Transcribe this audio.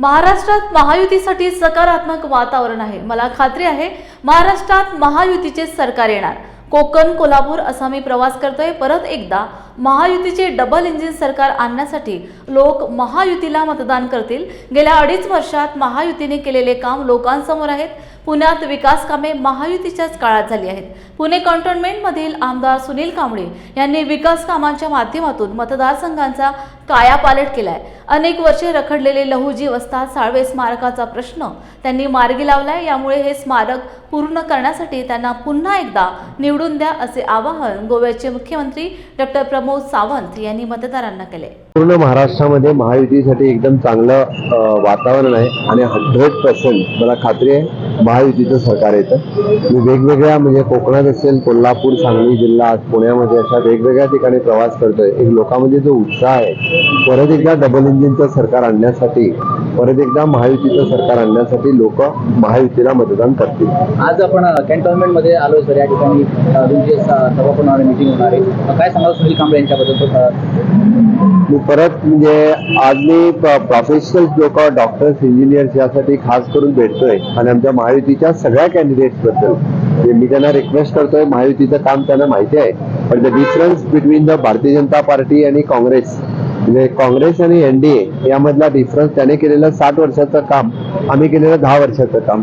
महाराष्ट्रात महायुतीसाठी सकारात्मक वातावरण आहे. मला खात्री आहे महाराष्ट्रात महायुतीचे सरकार येणार. कोकण कोल्हापूर असा मी प्रवास करतोय. परत एकदा महायुतीचे डबल इंजिन सरकार आणण्यासाठी लोक महायुतीला मतदान करतील. गेल्या अडीच वर्षात महायुतीने केलेले काम लोकांसमोर आहेत. पुण्यात विकास कामे महायुतीच्याच काळात झाली आहेत. पुणे कॅन्टोन्मेंटमधील आमदार सुनील कांबळे यांनी विकास कामांच्या माध्यमातून मतदारसंघांचा कायापालट केलाय. अनेक वर्षे रखडलेले लहुजी वस्ताद साळवे स्मारकाचा प्रश्न त्यांनी मार्गी लावलाय. यामुळे हे स्मारक पूर्ण करण्यासाठी त्यांना पुन्हा एकदा निवडून द्या असे आवाहन गोव्याचे मुख्यमंत्री डॉक्टर प्रमोद सावंत यांनी मतदारांना केले. पूर्ण महाराष्ट्रामध्ये महायुतीसाठी एकदम चांगलं वातावरण आहे आणि हंड्रेड पर्सेंट मला खात्री आहे महायुतीचं सरकार येतं. मी वेगवेगळ्या म्हणजे कोकणात असेल कोल्हापूर सांगली जिल्हा पुण्यामध्ये अशा वेगवेगळ्या ठिकाणी प्रवास करतोय. एक लोकांमध्ये जो उत्साह आहे परत एकदा डबल इंजिनचं सरकार आणण्यासाठी परत एकदा महायुतीचं सरकार आणण्यासाठी लोक महायुतीला मतदान करतील. आज आपण कॅन्टोन्मेंटमध्ये आलोय सर या ठिकाणी तुमची सभा होणार मिटिंग होणार आहे. काय सांगाल सुनील कांबळे यांच्याबद्दल परत म्हणजे आज मी प्रोफेशनल लोक डॉक्टर्स इंजिनियर्स यासाठी खास करून भेटतोय. आणि आमच्या महायुतीच्या सगळ्या कॅन्डिडेट्सबद्दल. म्हणजे मी त्यांना रिक्वेस्ट करतोय महायुतीचं काम त्यांना माहिती आहे. पण the difference between the Bharatiya Janata party आणि काँग्रेस म्हणजे काँग्रेस आणि एनडीए यामधला डिफरन्स त्याने केलेलं साठ वर्षाचं काम आम्ही केलेलं दहा वर्षाचं काम.